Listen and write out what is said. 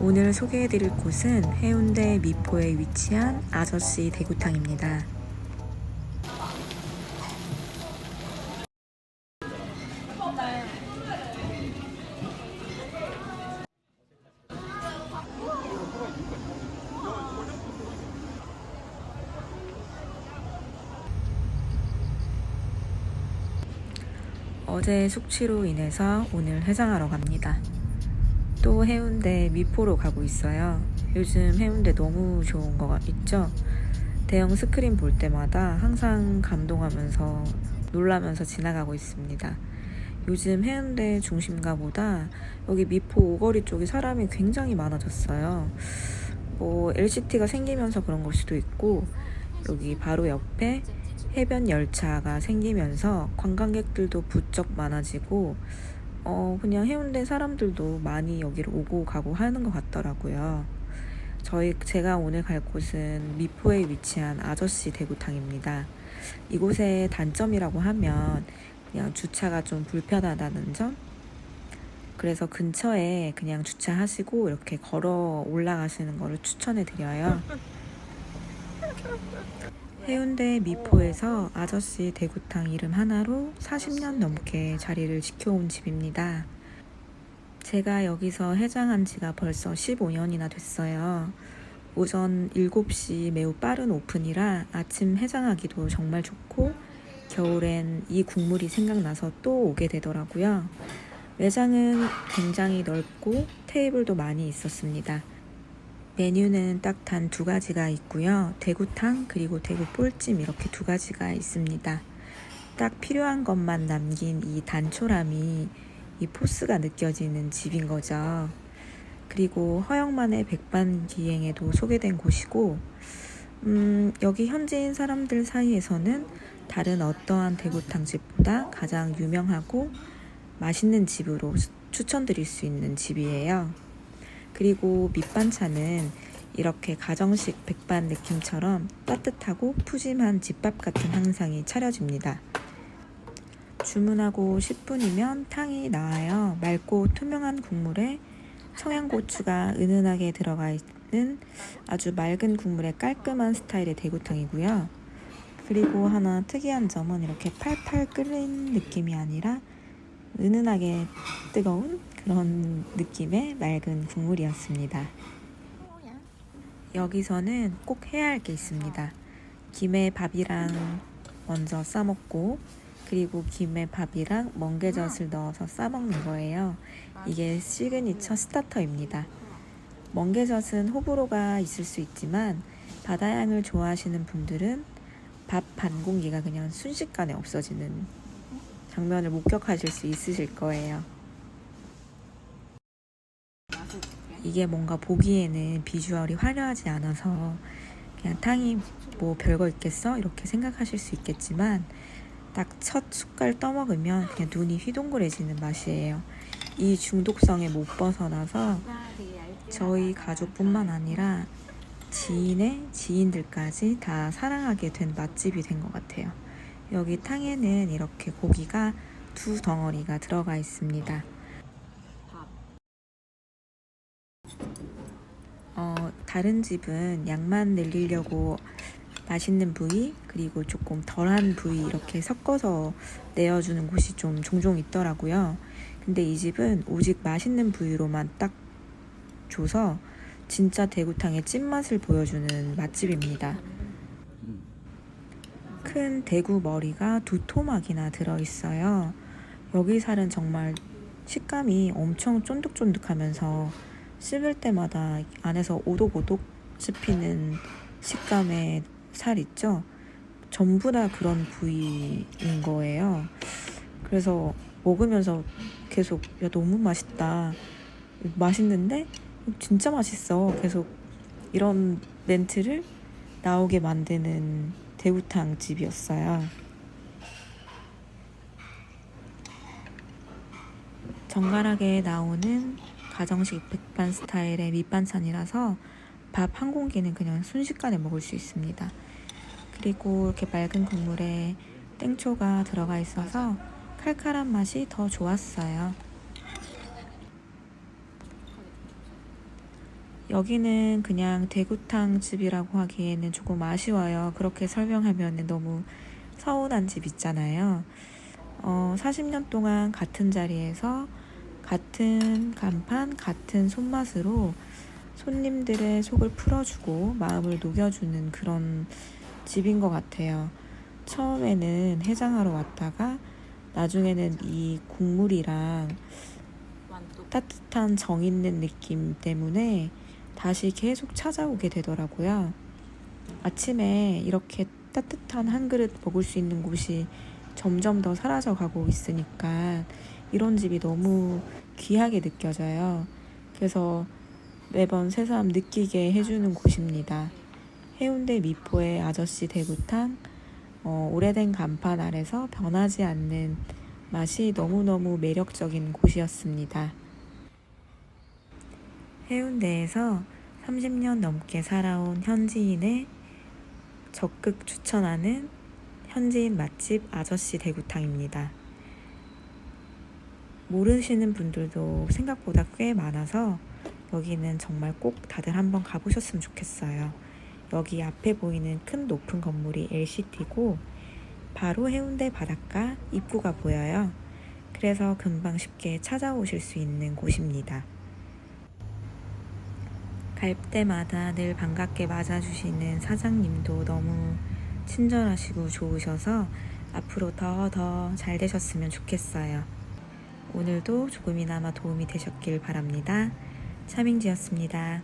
오늘 소개해드릴 곳은 해운대 미포에 위치한 아저씨 대구탕입니다. 어제 숙취로 인해서 오늘 해장하러 갑니다. 또 해운대 미포로 가고 있어요. 요즘 해운대 너무 좋은 거 있죠? 대형 스크린 볼 때마다 항상 감동하면서 놀라면서 지나가고 있습니다. 요즘 해운대 중심가보다 여기 미포 오거리 쪽에 사람이 굉장히 많아졌어요. 뭐 LCT가 생기면서 그런 걸 수도 있고 여기 바로 옆에 해변 열차가 생기면서 관광객들도 부쩍 많아지고 어 그냥 해운대 사람들도 많이 여기를 오고 가고 하는 것 같더라고요. 저희 제가 오늘 갈 곳은 미포에 위치한 아저씨 대구탕입니다. 이곳의 단점이라고 하면 그냥 주차가 좀 불편하다는 점. 그래서 근처에 그냥 주차하시고 이렇게 걸어 올라가시는 거를 추천해 드려요. 해운대 미포에서 아저씨 대구탕 이름 하나로 40년 넘게 자리를 지켜온 집입니다. 제가 여기서 해장한 지가 벌써 15년이나 됐어요. 오전 7시 매우 빠른 오픈이라 아침 해장하기도 정말 좋고 겨울엔 이 국물이 생각나서 또 오게 되더라고요. 매장은 굉장히 넓고 테이블도 많이 있었습니다. 메뉴는 딱 단 두 가지가 있고요. 대구탕 그리고 대구 볼찜 이렇게 두 가지가 있습니다. 딱 필요한 것만 남긴 이 단촐함이 이 포스가 느껴지는 집인 거죠. 그리고 허영만의 백반기행에도 소개된 곳이고, 음, 여기 현지인 사람들 사이에서는 다른 어떠한 대구탕 집보다 가장 유명하고 맛있는 집으로 추천드릴 수 있는 집이에요. 그리고 밑반찬은 이렇게 가정식 백반 느낌처럼 따뜻하고 푸짐한 집밥 같은 항상이 차려집니다. 주문하고 10분이면 탕이 나와요. 맑고 투명한 국물에 청양고추가 은은하게 들어가 있는 아주 맑은 국물의 깔끔한 스타일의 대구탕이고요. 그리고 하나 특이한 점은 이렇게 팔팔 끓는 느낌이 아니라 은은하게 뜨거운 그런 느낌의 맑은 국물이었습니다. 여기서는 꼭 해야 할 게 있습니다. 김에 밥이랑 먼저 싸먹고 그리고 김에 밥이랑 멍게젓을 넣어서 싸먹는 거예요. 이게 시그니처 스타터입니다. 멍게젓은 호불호가 있을 수 있지만 바다향을 좋아하시는 분들은 밥 반 공기가 그냥 순식간에 없어지는 장면을 목격하실 수 있으실 거예요. 이게 뭔가 보기에는 비주얼이 화려하지 않아서 그냥 탕이 뭐 별거 있겠어? 이렇게 생각하실 수 있겠지만 딱 첫 숟갈 떠먹으면 그냥 눈이 휘둥그레지는 맛이에요. 이 중독성에 못 벗어나서 저희 가족뿐만 아니라 지인의 지인들까지 다 사랑하게 된 맛집이 된 것 같아요. 여기 탕에는 이렇게 고기가 두 덩어리가 들어가 있습니다. 어, 다른 집은 양만 늘리려고 맛있는 부위 그리고 조금 덜한 부위 이렇게 섞어서 내어주는 곳이 좀 종종 있더라고요. 근데 이 집은 오직 맛있는 부위로만 딱 줘서 진짜 대구탕의 찐맛을 보여주는 맛집입니다. 큰 대구 머리가 두 토막이나 들어있어요. 여기 살은 정말 식감이 엄청 쫀득쫀득하면서 씹을 때마다 안에서 오독오독 씹히는 식감의 살 있죠? 전부 다 그런 부위인 거예요. 그래서 먹으면서 계속 야 너무 맛있다. 맛있는데 진짜 맛있어. 계속 이런 멘트를 나오게 만드는 대구탕 집이었어요. 정갈하게 나오는 가정식 백반 스타일의 밑반찬이라서 밥 한 공기는 그냥 순식간에 먹을 수 있습니다. 그리고 이렇게 맑은 국물에 땡초가 들어가 있어서 칼칼한 맛이 더 좋았어요. 여기는 그냥 대구탕 집이라고 하기에는 조금 아쉬워요. 그렇게 설명하면 너무 서운한 집 있잖아요. 어, 40년 동안 같은 자리에서 같은 간판, 같은 손맛으로 손님들의 속을 풀어주고 마음을 녹여주는 그런 집인 것 같아요. 처음에는 해장하러 왔다가 나중에는 이 국물이랑 따뜻한 정 있는 느낌 때문에 다시 계속 찾아오게 되더라고요. 아침에 이렇게 따뜻한 한 그릇 먹을 수 있는 곳이 점점 더 사라져 가고 있으니까 이런 집이 너무 귀하게 느껴져요. 그래서 매번 새삼 느끼게 해주는 곳입니다. 해운대 미포의 아저씨 대구탕, 어, 오래된 간판 아래서 변하지 않는 맛이 너무너무 매력적인 곳이었습니다. 해운대에서 30년 넘게 살아온 현지인의 적극 추천하는 현지인 맛집 아저씨 대구탕입니다. 모르시는 분들도 생각보다 꽤 많아서 여기는 정말 꼭 다들 한번 가보셨으면 좋겠어요. 여기 앞에 보이는 큰 높은 건물이 LCT고 바로 해운대 바닷가 입구가 보여요. 그래서 금방 쉽게 찾아오실 수 있는 곳입니다. 갈 때마다 늘 반갑게 맞아주시는 사장님도 너무 친절하시고 좋으셔서 앞으로 더 더 잘 되셨으면 좋겠어요. 오늘도 조금이나마 도움이 되셨길 바랍니다. 차밍지였습니다.